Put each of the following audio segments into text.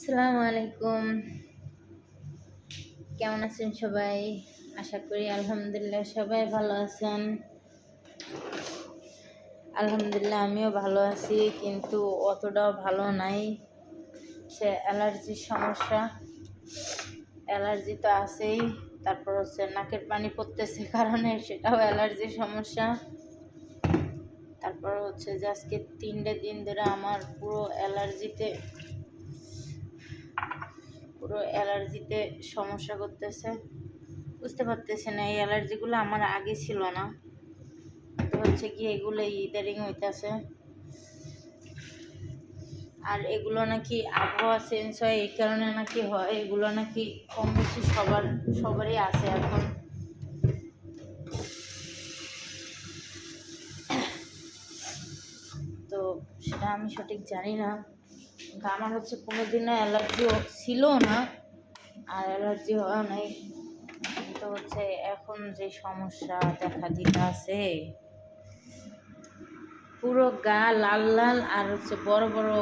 আসসালামু আলাইকুম কেমন আছেন সবাই? আশা করি আলহামদুলিল্লাহ সবাই ভালো আছেন। আলহামদুলিল্লাহ আমিও ভালো আছি, কিন্তু অতটাও ভালো নাই। সে অ্যালার্জির সমস্যা। অ্যালার্জি তো আছেই, তারপর হচ্ছে নাকের পানি পড়তেছে কারণে সেটাও অ্যালার্জির সমস্যা। তারপর হচ্ছে যে আজকে তিনটে দিন ধরে আমার পুরো অ্যালার্জিতে পুরো অ্যালার্জিতে সমস্যা করতেছে। বুঝতে পারতেছি না, এই অ্যালার্জিগুলো আমার আগে ছিল না। তো হচ্ছে কি, এগুলো ইদারিং হইতেছে। আর এগুলো নাকি আবহাওয়া চেঞ্জ হয়, এই কারণে নাকি হয়, এগুলো নাকি কম বেশি সবার, সবারই আছে এখন। তো সেটা আমি সঠিক জানি না। আমার হচ্ছে কোনোদিনও অ্যালার্জি ছিল না, আর অ্যালার্জি হওয়া নাই। কিন্তু হচ্ছে এখন যে সমস্যা দেখা দিতে আছে পুরো গা লাল লাল আর হচ্ছে বড় বড়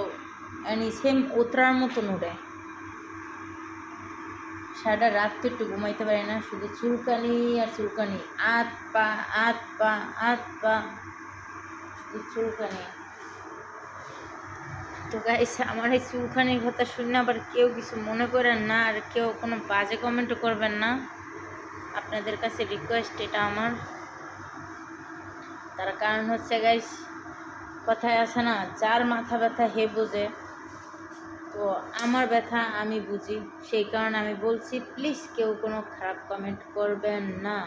মানে সেম ওতরার মতন উড়ে সারাটা রাত তো একটু ঘুমাইতে পারে না, শুধু চুলকানি আর চুলকানি। আত পা আত পা আত পা, শুধু চুলকানি। তো গাইস আমার এই চুলখানির কথা শুনে আবার কেউ কিছু মনে করেন না আর কেউ কোনো বাজে কমেন্টও করবেন না। আপনাদের কাছে রিকোয়েস্ট এটা আমার। তার কারণ হচ্ছে গাইস কথায় আছে না, যার মাথা ব্যথা হে বোঝে। তো আমার ব্যথা আমি বুঝি, সেই কারণে আমি বলছি প্লিজ কেউ কোনো খারাপ কমেন্ট করবেন না।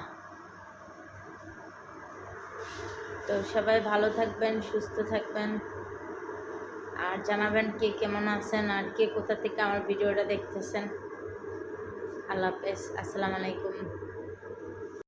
তো সবাই ভালো থাকবেন, সুস্থ থাকবেন। আর জানাবেন কে কেমন আছেন আর কে কোথা থেকে আমার ভিডিওটা দেখতেছেন। আল্লাহ হাফেজ, আসসালামু আলাইকুম।